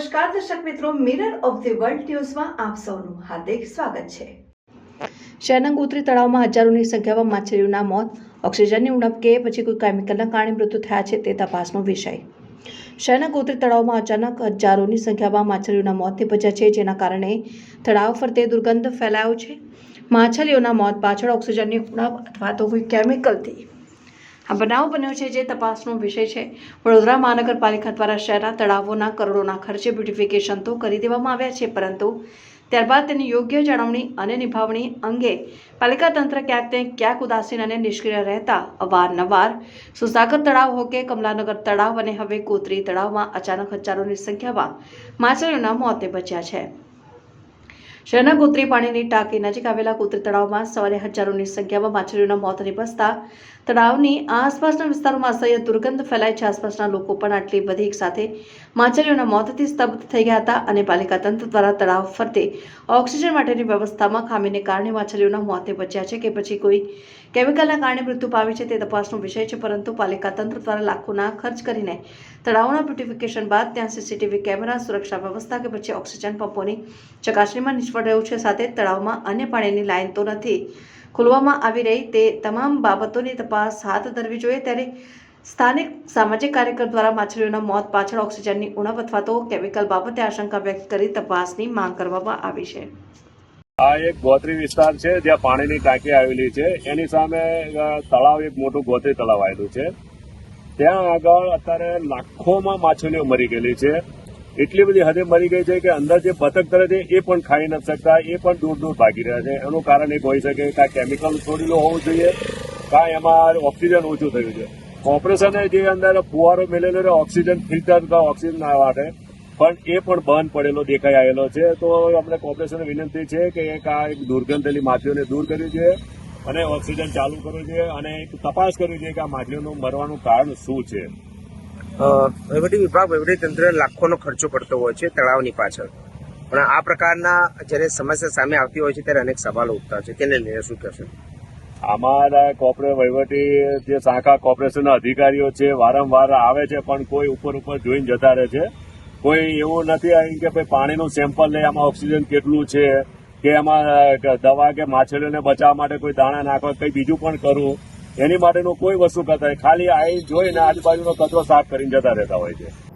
નમસ્કાર, દર્શક મિત્રો મિરર ઓફ ધી વર્લ્ડ ન્યૂઝમાં આપ સૌનું હાર્દિક સ્વાગત છે. શહેરના ગોત્રી તળાવમાં હજારોની સંખ્યામાં માછલીઓના મોત, ઓક્સિજનની ઉણપ કે પછી કોઈ કેમિકલના કારણે મૃત્યુ થયા છે તે તપાસનો વિષય. શહેરના ગોત્રી તળાવમાં અચાનક હજારોની સંખ્યામાં માછલીઓના મોત નિપજ્યા છે, જેના કારણે તળાવ ફરતે દુર્ગંધ ફેલાયો છે. માછલીઓના મોત પાછળ ઓક્સિજનની ઉણપ અથવા તો કોઈ કેમિકલથી આ બનાવ બન્યો છે જે તપાસનો વિષય છે. વડોદરા મહાનગરપાલિકા દ્વારા શહેરના તળાવોના કરોડોના ખર્ચે બ્યુટિફિકેશન તો કરી દેવામાં આવ્યા છે, પરંતુ ત્યારબાદ તેની યોગ્ય જાળવણી અને નિભાવણી અંગે પાલિકા તંત્ર ક્યાંક ને ક્યાંક ઉદાસીન અને નિષ્ક્રિય રહેતા અવારનવાર સુસાગર તળાવ હો કે કમલાનગર તળાવ અને હવે કોતરી તળાવમાં અચાનક હજારોની સંખ્યામાં માછલીઓના મોત નિપજ્યા છે. શહેરના ગોત્રી પાણીની ટાંકી નજીક આવેલા કુતરી તળાવમાં સવારે હજારોની સંખ્યામાં માછલીઓના મોત નિપજતા તળાવની આસપાસના વિસ્તારોમાં અસહ્ય દુર્ગંધ ફેલાય છે. આસપાસના લોકો પણ આટલી બધી એકસાથે માછલીઓના મોતથી સ્તબ્ધ થઈ ગયા હતા અને પાલિકા તંત્ર દ્વારા તળાવ ફરતે ઓક્સિજન માટેની વ્યવસ્થામાં ખામીને કારણે માછલીઓના મોત બચ્યા છે કે પછી કોઈ કેમિકલના કારણે મૃત્યુ પામી છે તે તપાસનો વિષય છે, પરંતુ પાલિકા તંત્ર દ્વારા લાખોના ખર્ચ કરીને તળાવના બ્યુટિફિકેશન બાદ ત્યાં સીસીટીવી કેમેરા, સુરક્ષા વ્યવસ્થા કે પછી ઓક્સિજન પંપોની ચકાસણીમાં નિષ્ફળ રહ્યું છે. સાથે તળાવમાં અન્ય પાણીની લાઇન તો નથી. ખોલવામાં આવી રહી તે તમામ બાબતોની તપાસ હાથ ધરવી જોઈએ. ત્યારે સ્થાનિક સામાજિક કાર્યકર દ્વારા માછલીઓના મોત પાછળ ઓક્સિજનની ઉણપ અથવા તો કેમિકલ બાબતે આશંકા વ્યક્ત કરી તપાસની માંગ કરવામાં આવી છે. આ એક ગોત્રી વિસ્તાર છે જ્યાં પાણીની ટાંકી આવેલી છે. એની સામે તળાવ એક મોટું ગોત્રી તળાવ આવેલું છે. ત્યાં આગળ અત્યારે લાખોમાં માછલીઓ મરી ગયેલી છે. એટલી બધી હદે મરી ગઈ છે કે અંદર જે બતક તરે છે એ પણ ખાઈ નથી શકતા, એ પણ દૂર દૂર ભાગી રહ્યા છે. એનું કારણ એક હોઈ શકે કાં કેમિકલ છોડેલો હોવું જોઈએ કાં એમાં ઓક્સિજન ઓછું થયું છે. કોર્પોરેશને જે અંદર ફુવારો મેલેલો છે ઓક્સિજન ફિલ્ટર ઓક્સિજન માટે પણ એ પણ બંધ પડેલો દેખાઈ આવેલો છે. તો આપણે કોર્પોરેશનને વિનંતી છે કે એક આ એક દુર્ગંધેલી માછલીઓને દૂર કરવી જોઈએ અને ઓક્સિજન ચાલુ કરવું જોઈએ અને એક તપાસ કરવી જોઈએ કે આ માછલીઓનું મરવાનું કારણ શું છે. વહીવટી વિભાગ વહીવટી તંત્ર લાખોનો ખર્ચો પડતો હોય છે તળાવની પાછળ. પણ આ પ્રકારના જ્યારે સમસ્યા સામે આવતી હોય છે ત્યારે અનેક સવાલો ઉઠતા છે. તેને લઈને શું કહેશો? અમારા કોર્પોરેટ વહીવટી જે શાખા કોર્પોરેશનના અધિકારીઓ છે, વારંવાર આવે છે, પણ કોઈ ઉપર ઉપર જોઈને જતા રહે છે. કોઈ એવું નથી અહીં કે ભાઈ પાણીનું સેમ્પલ લે, આમાં ઓક્સિજન કેટલું છે, કે એમાં દવા કે માછલીઓને બચાવવા માટે કોઈ દાણા નાખવા, કંઈ બીજું પણ કરવું એની માટેનું કોઈ વસ્તુ કરતા. ખાલી આવી જોઈને આજુબાજુનો કચરો સાફ કરીને જતા રહેતા હોય છે